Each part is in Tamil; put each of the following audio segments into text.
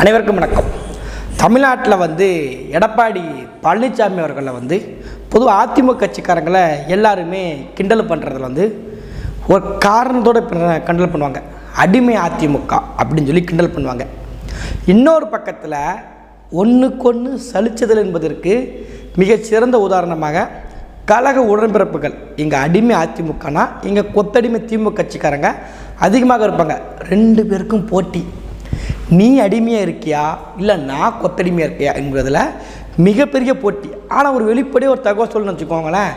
அனைவருக்கும் வணக்கம். தமிழ்நாட்டில் வந்து எடப்பாடி பழனிசாமி அவர்களை வந்து பொதுவாக அதிமுக கட்சிக்காரங்களை எல்லாருமே கிண்டல் பண்ணுறதுல வந்து ஒரு காரணத்தோடு கிண்டல் பண்ணுவாங்க. அடிமை அதிமுக அப்படின்னு சொல்லி கிண்டல் பண்ணுவாங்க. இன்னொரு பக்கத்தில் ஒன்றுக்கொன்று சலிச்சதல் என்பதற்கு மிகச்சிறந்த உதாரணமாக கழக உடன்பிறப்புகள். இங்கே அடிமை அதிமுகனா? இங்கே கொத்தடிமை திமுக கட்சிக்காரங்க அதிகமாக இருப்பாங்க. ரெண்டு பேருக்கும் போட்டி. நீ அடிமையாக இருக்கியா? இல்லை நான் கொத்தடிமையாக இருக்கியா என்பதில் மிகப்பெரிய போட்டி. ஆனால் ஒரு வெளிப்படையாக ஒரு தகவல் சொல்லணும்னு வச்சுக்கோங்களேன்.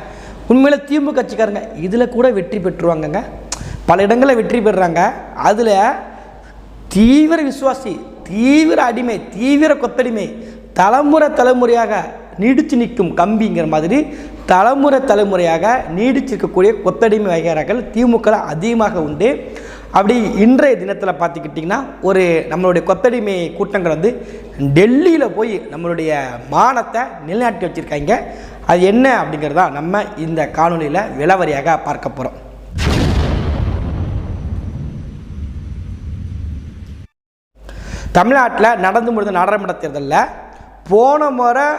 உண்மையில் திமுக கட்சிக்காரங்க இதில் கூட வெற்றி பெற்றுருவாங்கங்க. பல இடங்களில் வெற்றி பெறுறாங்க. அதில் தீவிர விசுவாசி தீவிர அடிமை தீவிர கொத்தடிமை தலைமுறை தலைமுறையாக நீடித்து நிற்கும் கம்பிங்கிற மாதிரி தலைமுறை தலைமுறையாக நீடிச்சிருக்கக்கூடிய கொத்தடிமை வகையறாக்கள் திமுக அதிகமாக உண்டு. அப்படி இன்றைய தினத்தில் பார்த்துக்கிட்டிங்கன்னா ஒரு நம்மளுடைய கொத்தடிமை கூட்டங்கள் வந்து டெல்லியில் போய் நம்மளுடைய மானத்தை நிலைநாட்டி வச்சுருக்காங்க. அது என்ன அப்படிங்கிறதா நம்ம இந்த காணொலியில் விலவரியாக பார்க்க போகிறோம் தமிழ்நாட்டில் நடந்து முடிந்த நாடாளுமன்ற தேர்தலில் போன முறை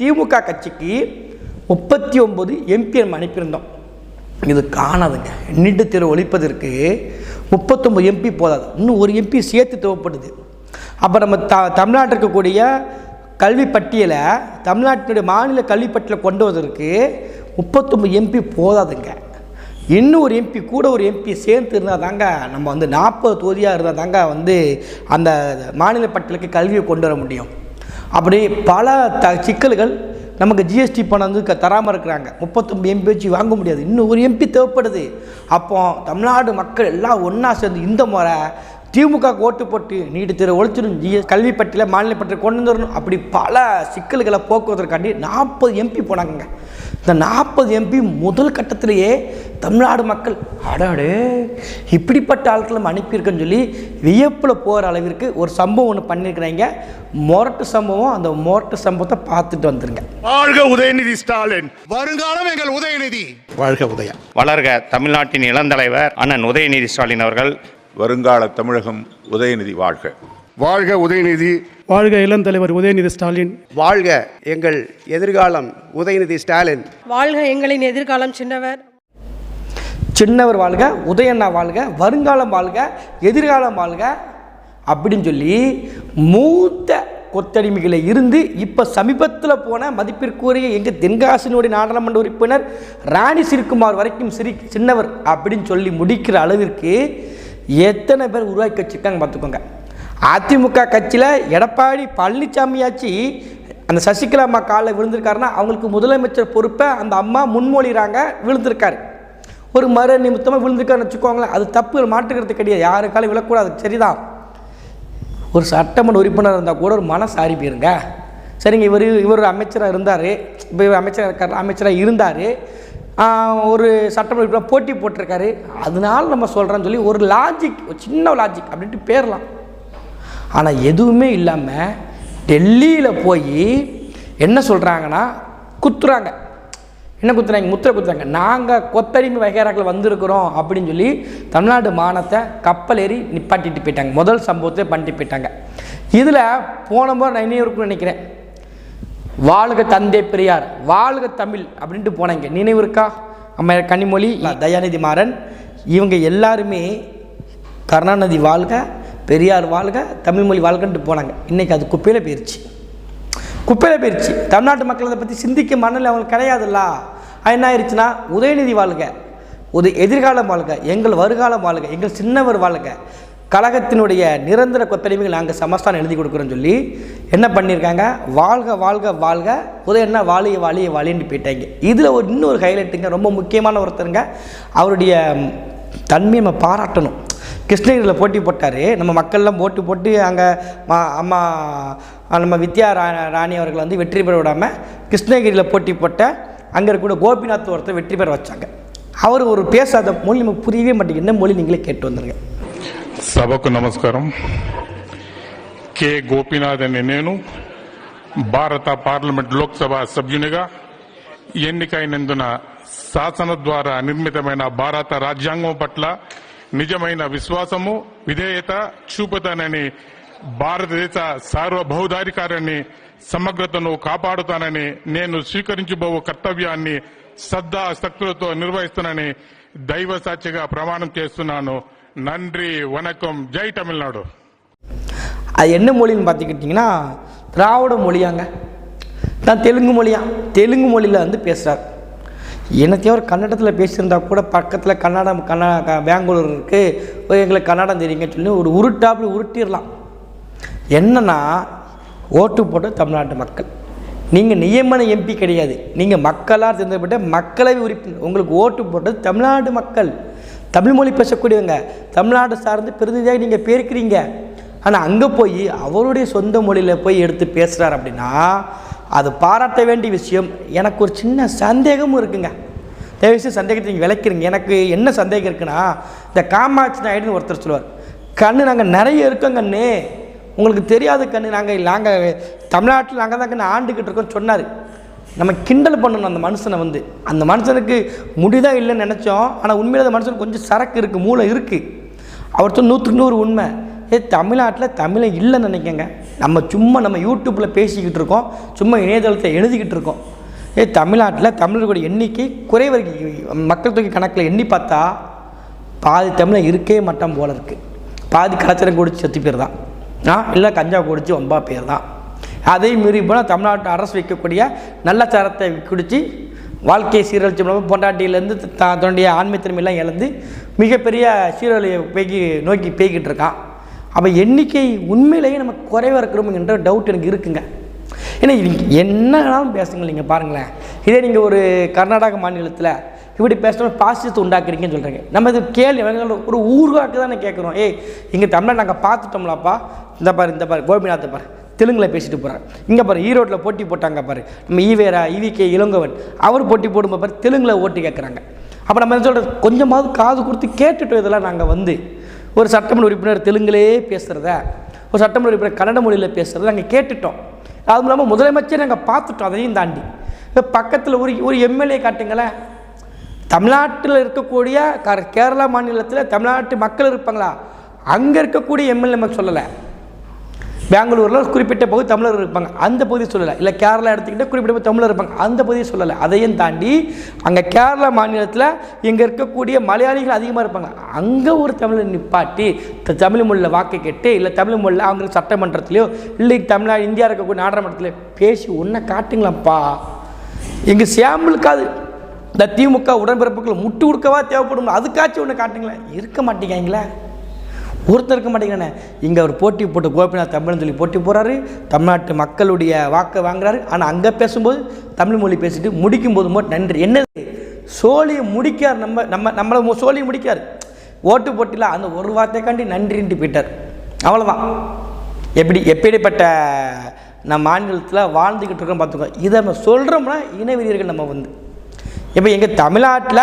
திமுக கட்சிக்கு முப்பத்தி ஒம்பது எம்பி நம்ம அனுப்பியிருந்தோம். இது காணாதுங்க. நீட்டு தேர்வு ஒழிப்பதற்கு முப்பத்தொம்பது எம்பி போதாது. இன்னும் ஒரு எம்பி சேர்த்து தேவைப்படுது. அப்போ நம்ம த தமிழ்நாட்டில் இருக்கக்கூடிய கல்வி பட்டியலை தமிழ்நாட்டினுடைய மாநில கல்வி பட்டியலை கொண்டு வந்ததற்கு முப்பத்தொம்பது எம்பி போதாதுங்க. இன்னும் ஒரு எம்பி கூட ஒரு எம்பி சேர்த்து இருந்தால் தாங்க நம்ம வந்து நாற்பது தொகுதியாக இருந்தால் தாங்க வந்து அந்த மாநில பட்டியலுக்கு கல்வியை கொண்டு வர முடியும். அப்படி பல த சிக்கல்கள் நமக்கு ஜிஎஸ்டி பணம் வந்து க- தராமல் இருக்கிறாங்க. முப்பத்தொம்பது எம்பி வச்சு வாங்க முடியாது. இன்னும் ஒரு எம்பி தேவைப்படுது. அப்போ தமிழ்நாடு மக்கள் எல்லாம் ஒன்றா சேர்ந்து இந்த முறை திமுக ஓட்டு போட்டு நீட்டு தேர்வு ஒழிச்சிடும் ஜிஎஸ் கல்வி பட்டியல மாநில பட்டியல கொண்டு வந்துடணும். அப்படி பல சிக்கல்களை போக்குவதற்காண்டி நாற்பது எம்பி போனாங்க இந்த நாற்பது எம்பி முதல் கட்டத்திலேயே தமிழ்நாடு மக்கள் அடாடே இப்படிப்பட்ட ஆட்களை நம்ம அனுப்பியிருக்கேன்னு சொல்லி வியப்பில் போகிற அளவிற்கு ஒரு சம்பவம் ஒன்று பண்ணியிருக்கிறாங்க. மொரட்டு சம்பவம் அந்த மொரட்டு சம்பவத்தை பார்த்துட்டு வந்துருங்க. வாழ்க உதயநிதி ஸ்டாலின். வருங்காலம் எங்கள் உதயநிதி. வாழ்க உதயா வளர்க தமிழ்நாட்டின் இளந்தலைவர் அண்ணன் உதயநிதி ஸ்டாலின் அவர்கள். வருங்கால தமிழகம் உதயநிதி வாழ்க. வாழ்க உதயநிதி. வாழ்க இளம் தலைவர் உதயநிதி ஸ்டாலின். வாழ்க எங்கள் எதிர்காலம் உதயநிதி ஸ்டாலின். வாழ்க எங்களின் எதிர்காலம் சின்னவர். சின்னவர் வாழ்க உதயண்ணா வாழ்க வருங்காலம் வாழ்க எதிர்காலம் வாழ்க அப்படின்னு சொல்லி மூத்த கொத்தடிமைகளை இருந்து இப்போ சமீபத்தில் போன மதிப்பிற்குரிய எங்கள் தென்காசினுடைய நாடாளுமன்ற உறுப்பினர் ராணி சிறுகுமார் வரைக்கும் சிரி சின்னவர் அப்படின்னு சொல்லி முடிக்கிற அளவிற்கு எத்தனை பேர் உருவாக்கி வச்சுருக்காங்க பார்த்துக்கோங்க. அதிமுக கட்சியில் எடப்பாடி பழனிசாமியாச்சு அந்த சசிகலா அம்மா காலில் விழுந்திருக்காருன்னா அவங்களுக்கு முதலமைச்சர் பொறுப்பை அந்த அம்மா முன்மொழிகிறாங்க விழுந்திருக்காரு. ஒரு மறு நிமித்தமாக விழுந்திருக்காருன்னு வச்சுக்கோங்களேன். அது தப்பு மாற்றுக்கிறது கிடையாது. யாருக்காலும் விழக்கூடாது. சரிதான். ஒரு சட்டமன்ற உறுப்பினர் இருந்தால் கூட ஒரு மனசு ஆறி போயிருங்க. சரிங்க இவர் இவர் அமைச்சராக இருந்தார். இப்போ இவர் அமைச்சராக இருக்கார் அமைச்சராக இருந்தார். ஒரு சட்டமன்ற போட்டி போட்டிருக்காரு. அதனால நம்ம சொல்கிறோன்னு சொல்லி ஒரு லாஜிக் ஒரு சின்ன லாஜிக் அப்படின்ட்டு பேரலாம். ஆனால் எதுவுமே இல்லாமல் டெல்லியில் போய் என்ன சொல்கிறாங்கன்னா குத்துறாங்க. என்ன குத்துறாங்க? முத்திரை குத்துறாங்க. நாங்கள் கொத்தடிமை வகையறாக்கள் வந்திருக்கிறோம் அப்படின்னு சொல்லி தமிழ்நாடு மானத்தை கப்பல் ஏறி நிப்பாட்டிட்டு போயிட்டாங்க. முதல் சம்பவத்தை பண்ணிட்டு போயிட்டாங்க. இதில் போன முறை நான் நினைவு இருக்குன்னு நினைக்கிறேன். வாழ்க தந்தை பெரியார் வாழ்க தமிழ் அப்படின்ட்டு போனாங்க. நினைவு இருக்கா? அம்மா கனிமொழி. தயாநிதி மாறன். இவங்க எல்லாருமே கருணாநிதி வாழ்க பெரியார் வாழ்க தமிழ்மொழி வாழ்கன்ட்டு போனாங்க. இன்றைக்கி அது குப்பையில் போயிடுச்சு குப்பையில் போயிடுச்சு தமிழ்நாட்டு மக்கள் அதை பற்றி சிந்திக்க மனநிலை அவங்களுக்கு கிடையாதுல்ல. அது என்ன ஆயிடுச்சுன்னா உதயநிதி வாழ்க ஒரு எதிர்காலம் வாழ்க எங்கள் வருகாலம் வாழ்க எங்கள் சின்னவர் வாழ்க கழகத்தினுடைய நிரந்தர கொத்தடிமைகள் நாங்கள் சமஸ்தானம் எழுதி கொடுக்குறோன்னு சொல்லி என்ன பண்ணியிருக்காங்க? வாழ்க வாழ்க வாழ்க உதயன்னா வாழிய வாழிய வாழின்னு போயிட்டாங்க. இதில் ஒரு இன்னொரு ஹைலைட்டுங்க ரொம்ப முக்கியமான ஒருத்தருங்க அவருடைய தன்மையை நம்ம பாராட்டணும். கிருஷ்ணகிரியில் போட்டி போட்டார். நம்ம மக்கள்லாம் போட்டி போட்டு அங்கே மா அம்மா நம்ம வித்யா ரா ராணி அவர்கள் வந்து வெற்றி பெற விடாமல் கிருஷ்ணகிரியில் போட்டி போட்ட அங்கே இருக்கக்கூடிய கோபிநாத் ஒருத்தர் வெற்றி பெற வச்சாங்க. அவர் ஒரு பேசாத மொழி நமக்கு புரியவே மாட்டேங்குது. என்ன மொழி நீங்களே கேட்டு வந்துருங்க. సభకు నమస్కారం. కె. గోపీనాథ్ అనే నేను. భారత పార్లమెంట్ లోక్సభ సభ్యునిగా ఎన్నికైనందున శాసన ద్వారా నిర్మితమైన భారత రాజ్యాంగం పట్ల నిజమైన విశ్వాసము విధేయత చూపుతానని భారతదేశ సార్వభౌధాధికారాన్ని సమగ్రతను కాపాడుతానని నేను స్వీకరించబో కర్తవ్యాన్ని శ్రద్ధాశక్తులతో నిర్వహిస్తానని దైవ సాక్షిగా ప్రమాణం చేస్తున్నాను. நன்றி வணக்கம். ஜெய் தமிழ்நாடு. அது என்ன மொழின்னு பார்த்துக்கிட்டிங்கன்னா திராவிட மொழியாங்க. நான் தெலுங்கு மொழியா? தெலுங்கு மொழியில் வந்து பேசுகிறார் என்னத்தையும் ஒரு கன்னடத்தில் பேசியிருந்தா கூட பக்கத்தில் கன்னடம் கன்னடா பெங்களூர் இருக்குது எங்களுக்கு கன்னடம் தெரியுங்கன்னு சொல்லி ஒரு உருட்டாப்படி உருட்டிடலாம். என்னன்னா ஓட்டு போட்ட தமிழ்நாட்டு மக்கள். நீங்கள் நியமன எம்பி கிடையாது. நீங்கள் மக்களாக தேர்ந்தெடுப்பட்ட மக்களவை உறுப்பினர். உங்களுக்கு ஓட்டு போட்டது தமிழ்நாடு மக்கள். தமிழ் மொழி பேசக்கூடியவங்க தமிழ்நாடு சார்ந்து பிரதிநிதியாக நீங்கள் பேருக்கிறீங்க. ஆனால் அங்கே போய் அவருடைய சொந்த மொழியில் போய் எடுத்து பேசுகிறார் அப்படின்னா அது பாராட்ட வேண்டிய விஷயம். எனக்கு ஒரு சின்ன சந்தேகமும் இருக்குங்க. தயவுசெய்து சந்தேகத்தை நீங்கள் விளக்கிறீங்க எனக்கு என்ன சந்தேகம் இருக்குன்னா இந்த காமாட்சி நாயுடுன்னு ஒருத்தர் சொல்லுவார் கண்ணு நாங்கள் நிறைய இருக்கோம் கண்ணு உங்களுக்கு தெரியாத கண்ணு நாங்கள் நாங்கள் தமிழ்நாட்டில் நாங்கள் தான் கண்ணு ஆண்டுக்கிட்டு இருக்கோம்னு சொன்னார். நம்ம கிண்டல் பண்ணணும் அந்த மனுஷனை வந்து. அந்த மனுஷனுக்கு முடிதான் இல்லைன்னு நினச்சோம். ஆனால் உண்மையில் அந்த மனுஷனுக்கு கொஞ்சம் சரக்கு இருக்குது மூளை இருக்குது அவர் நூற்றுக்கு நூறு உண்மை. ஏ தமிழ்நாட்டில் தமிழை இல்லைன்னு நினைக்கங்க. நம்ம சும்மா நம்ம யூடியூப்பில் பேசிக்கிட்டு இருக்கோம். சும்மா இணையதளத்தை எழுதிக்கிட்டு இருக்கோம். ஏ தமிழ்நாட்டில் தமிழர்களுடைய எண்ணிக்கை குறைவு மக்கள் தொகை கணக்கில் எண்ணி பார்த்தா பாதி தமிழை இருக்கே மட்டம் போல இருக்குது பாதி கலாச்சாரம் குடிச்சு செத்து பேர் தான் ஆ இல்லை கஞ்சா குடிச்சு ஒம்பா பேர் தான் அதையும் மீறி போனால் தமிழ்நாட்டு அரசு வைக்கக்கூடிய நல்ல தரத்தை குடித்து வாழ்க்கையை சீரழிச்சு மூலமாக பொண்டாட்டியிலேருந்து த- தன்னுடைய ஆண்மைத்தன்மையெல்லாம் இழந்து மிகப்பெரிய சீரழியை போய்க்கு நோக்கி போய்கிட்டு இருக்கான் அப்போ எண்ணிக்கை உண்மையிலேயே நம்ம குறைவாக இருக்கிறோம்ங்கிற டவுட் எனக்கு இருக்குங்க. ஏன்னா என்னன்னாலும் பேசுங்க நீங்கள் பாருங்களேன். இதே நீங்கள் ஒரு கர்நாடக மாநிலத்தில் இப்படி பேசணும் பாசிசத்தை உண்டாக்குறீங்கன்னு சொல்கிறாங்க நம்ம இது கேள்வி ஒரு ஊர்வாக்கு தானே கேட்குறோம் ஏய் இங்கே தமிழை நாங்கள் பார்த்துட்டோம்லாப்பா. இந்த பாரு இந்த பாரு கோபிநாத்தை பாரு. தெலுங்கில் பேசிட்டு போகிறார் இங்கே பாரு ஈரோட்டில் போட்டி போட்டாங்க பாரு. நம்ம ஈவேரா ஈவிகே இளங்கவன் அவர் போட்டி போடும்போது பாரு தெலுங்கில் ஓட்டு கேட்குறாங்க அப்போ நம்ம என்ன சொல்கிறது கொஞ்சமாவது காது கொடுத்து கேட்டுட்டோம் இதெல்லாம் நாங்கள் வந்து. ஒரு சட்டமன்ற உறுப்பினர் தெலுங்குலே பேசுகிறத ஒரு சட்டமன்ற உறுப்பினர் கன்னட மொழியில் பேசுகிறத நாங்கள் கேட்டுட்டோம். அதுவும் இல்லாமல் முதலமைச்சர் நாங்கள் பார்த்துட்டோம் அதையும் தாண்டி. இப்போ பக்கத்தில் ஒரு ஒரு எம்எல்ஏ காட்டுங்களேன். தமிழ்நாட்டில் இருக்கக்கூடிய கேரளா மாநிலத்தில் தமிழ்நாட்டு மக்கள் இருப்பாங்களா? அங்கே இருக்கக்கூடிய எம்எல்ஏ நமக்கு சொல்லலை. பெங்களூரில் குறிப்பிட்ட பகுதி தமிழர் இருப்பாங்க. அந்த பகுதி சொல்லலை. இல்லை கேரளா எடுத்துக்கிட்டால் குறிப்பிட்ட பகுதி தமிழர் இருப்பாங்க. அந்த பகுதியை சொல்லலை. அதையும் தாண்டி அங்கே கேரளா மாநிலத்தில் இங்கே இருக்கக்கூடிய மலையாளிகள் அதிகமாக இருப்பாங்க. அங்கே ஒரு தமிழை நிப்பாட்டி தமிழ் மொழியில் வாக்கு கேட்டு இல்லை தமிழ் மொழியில் அவங்களுக்கு சட்டமன்றத்திலையோ இல்லை தமிழ்நாடு இந்தியா இருக்கக்கூடிய நாடாளுமன்றத்தில் பேசி ஒன்றை காட்டுங்களேன்ப்பா எங்கள் சேம்பிளுக்காது இந்த திமுக உடன்பிறப்புகள் முட்டு கொடுக்கவா தேவைப்படும் அதுக்காச்சும் ஒன்று காட்டுங்களேன். இருக்க மாட்டேங்காங்களே ஒருத்தர் இருக்க மாட்டேங்கிறானே. இங்கே அவர் போட்டி போட்டு கோபிநாத் தமிழ்னு சொல்லி போட்டி போகிறாரு தமிழ்நாட்டு மக்களுடைய வாக்கை வாங்குறாரு. ஆனால் அங்கே பேசும்போது தமிழ் மொழி பேசிட்டு முடிக்கும் போது மட்டும் நன்றி. என்னது? சோழியை முடிக்கார் நம்ம நம்ம நம்மளை சோழியை முடிக்கார். ஓட்டு போட்டியில் அந்த ஒரு வார்த்தைக்காண்டி நன்றின்ட்டு போயிட்டார். அவ்வளோதான் எப்படி எப்படிப்பட்ட நம்ம மாநிலத்தில் வாழ்ந்துக்கிட்டு இருக்கோம் பார்த்துக்கோ. இதை நம்ம சொல்கிறோம்னா இனவெறியர்கள் நம்ம வந்து இப்போ எங்கள் தமிழ்நாட்டில்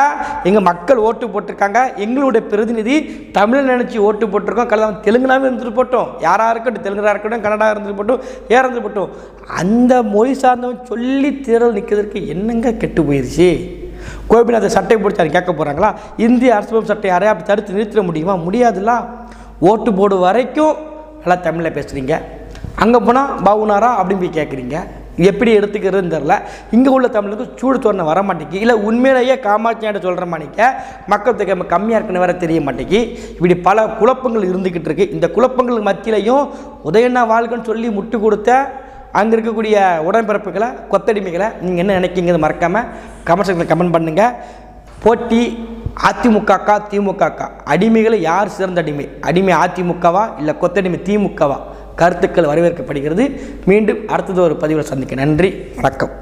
எங்கள் மக்கள் ஓட்டு போட்டிருக்காங்க எங்களுடைய பிரதிநிதி தமிழை நினச்சி ஓட்டு போட்டிருக்கோம் கலந்து தெலுங்குனாவே இருந்துட்டு போட்டோம். யாராக இருக்கட்டும் தெலுங்கராக இருக்கட்டும் கன்னடா இருந்துட்டு போட்டோம் ஏற இருந்து போட்டோம். அந்த மொழி சார்ந்தவன் சொல்லி தேர்தல் நிற்கிறதுக்கு என்னங்க கெட்டு போயிடுச்சு கோபிநாத சட்டை பிடிச்சி அதை கேட்க போகிறாங்களா இந்திய அரசு சட்டை யாரையா அப்படி தடுத்து நிறுத்திட முடியுமா? முடியாதுல்ல. ஓட்டு போடு வரைக்கும் நல்லா தமிழில் பேசுகிறீங்க அங்கே போனால் பவுனாரா அப்படின்னு போய் கேட்குறீங்க எப்படி எடுத்துக்கிறதுன்னு தெரில இங்கே உள்ள தமிழுக்கு சூடு தோரணை வர மாட்டேங்கி இல்லை உண்மையிலேயே காமாட்சியாண்ட சொல்கிற மாணிக்க மக்கள் தொகை கம்மியாக இருக்குன்னு வேற தெரிய மாட்டேங்கி இப்படி பல குழப்பங்கள் இருந்துக்கிட்டு இருக்கு. இந்த குழப்பங்கள் மத்தியிலையும் உதயண்ணா வாழ்கன்னு சொல்லி முட்டு கொடுத்த அங்கே இருக்கக்கூடிய உடன்பிறப்புகளை கொத்தடிமைகளை நீங்கள் என்ன நினைக்கிங்கிறது மறக்காமல் கமெண்ட் செக்ஷனில் கமெண்ட் பண்ணுங்கள் போட்டி அதிமுகக்கா திமுகக்கா அடிமைகளை யார் சிறந்த அடிமை? அடிமை அதிமுகவா இல்லை கொத்தடிமை திமுகவா? கருத்துக்கள் வரவேற்கப்படுகிறது. மீண்டும் அடுத்தது ஒரு பதிவில் சந்திக்க நன்றி வணக்கம்.